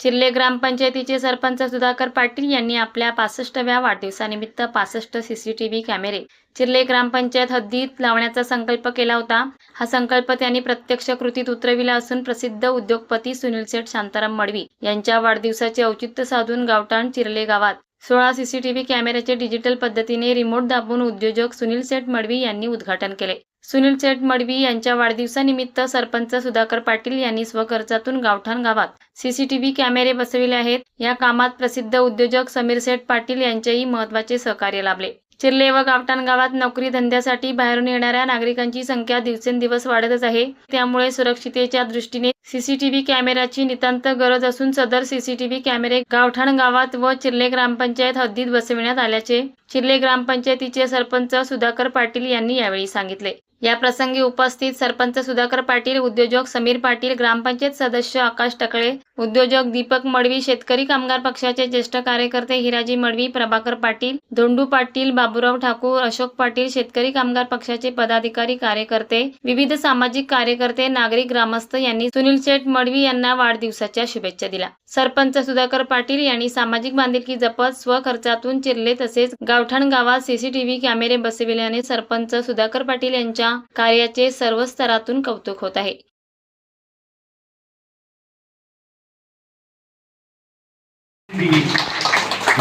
चिर्ले ग्रामपंचायतीचे सरपंच सुधाकर पाटील यांनी आपल्या पासष्टव्या वाढदिवसानिमित्त पासष्ट सीसीटीव्ही कॅमेरे चिर्ले ग्रामपंचायत हद्दीत लावण्याचा संकल्प केला होता. हा संकल्प त्यांनी प्रत्यक्ष कृतीत उतरविला असून प्रसिद्ध उद्योगपती सुनील सेठ शांताराम मडवी यांच्या वाढदिवसाचे औचित्य साधून गावठाण चिर्ले गावात. सोळा सीसीटीव्ही कॅमेऱ्याचे डिजिटल पद्धतीने रिमोट दाबून उद्योजक सुनील सेठ मडवी यांनी उद्घाटन केले. सुनील सेठ मडवी यांच्या वाढदिवसानिमित्त सरपंच सुधाकर पाटील यांनी स्वखर्चातून गावठाण गावात सीसीटीव्ही कॅमेरे बसविले आहेत. या कामात प्रसिद्ध उद्योजक समीर सेठ पाटील यांचेही महत्त्वाचे सहकार्य लाभले. चिर्ले व गावठाण गावात नोकरी धंद्यासाठी बाहेरून येणाऱ्या नागरिकांची संख्या दिवसेंदिवस वाढतच आहे. त्यामुळे सुरक्षितेच्या दृष्टीने सीसीटीव्ही कॅमेऱ्याची नितांत गरज असून सदर सीसीटीव्ही कॅमेरे गावठाण गावात व चिर्ले ग्रामपंचायत हद्दीत बसविण्यात आल्याचे चिर्ले ग्रामपंचायतीचे सरपंच सुधाकर पाटील यांनी यावेळी सांगितले. या प्रसंगी उपस्थित सरपंच सुधाकर पाटील उद्योजक समीर पाटील ग्रामपंचायत सदस्य आकाश टकळे उद्योजक दीपक मडवी शेतकरी कामगार पक्षाचे ज्येष्ठ कार्यकर्ते हिराजी मडवी प्रभाकर पाटील धोंडू पाटील बाबूराव ठाकूर अशोक पाटील शेतकरी कामगार पक्षाचे पदाधिकारी कार्यकर्ते विविध सामाजिक कार्यकर्ते नागरिक ग्रामस्थ यांनी सुनील शेठ मडवी यांना वाढदिवसाच्या शुभेच्छा दिल्या. सरपंच सुधाकर पाटील यांनी सामाजिक बांधिलकी जपत स्वखर्चातून चिरले तसेच गाव गावठाण गावात सीसीटीव्ही कॅमेरे बसविल्याने सरपंच सुधाकर पाटील यांच्या कार्याचे सर्व स्तरातून कौतुक होत आहे.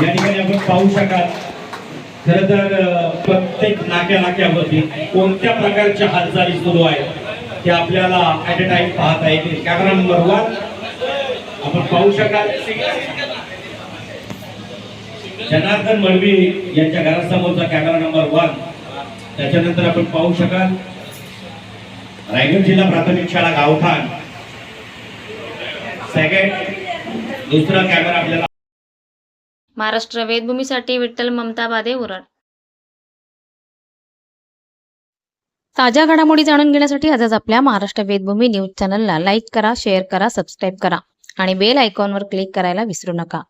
या ठिकाणी आपण पाहू शकाल खर तर प्रत्येक नाक्या नाक्यावरती कोणत्या प्रकारच्या हालचाली सुरू आहेत ते आपल्याला ऍट अ टाइम पाहता येतील. कॅमेरा नंबर वन आपण पाहू शकाल जनार्दन मळवी यांच्या घरासमोरचा कॅमेरा नंबर वन. त्याच्यानंतर आपण पाहू शकाल रायगड जिल्हा प्राथमिक शाळा गावठाण. सेकंड दुसरा कॅमेरा आपल्याला महाराष्ट्र वेदभूमीसाठी विठ्ठल ममता बादे उरण ताज्या घडामोडी जाणून घेण्यासाठी आजच आपल्या महाराष्ट्र वेदभूमी न्यूज चॅनलला लाईक करा शेअर करा सबस्क्राईब करा आणि बेल आयकॉनवर क्लिक करायला विसरू नका.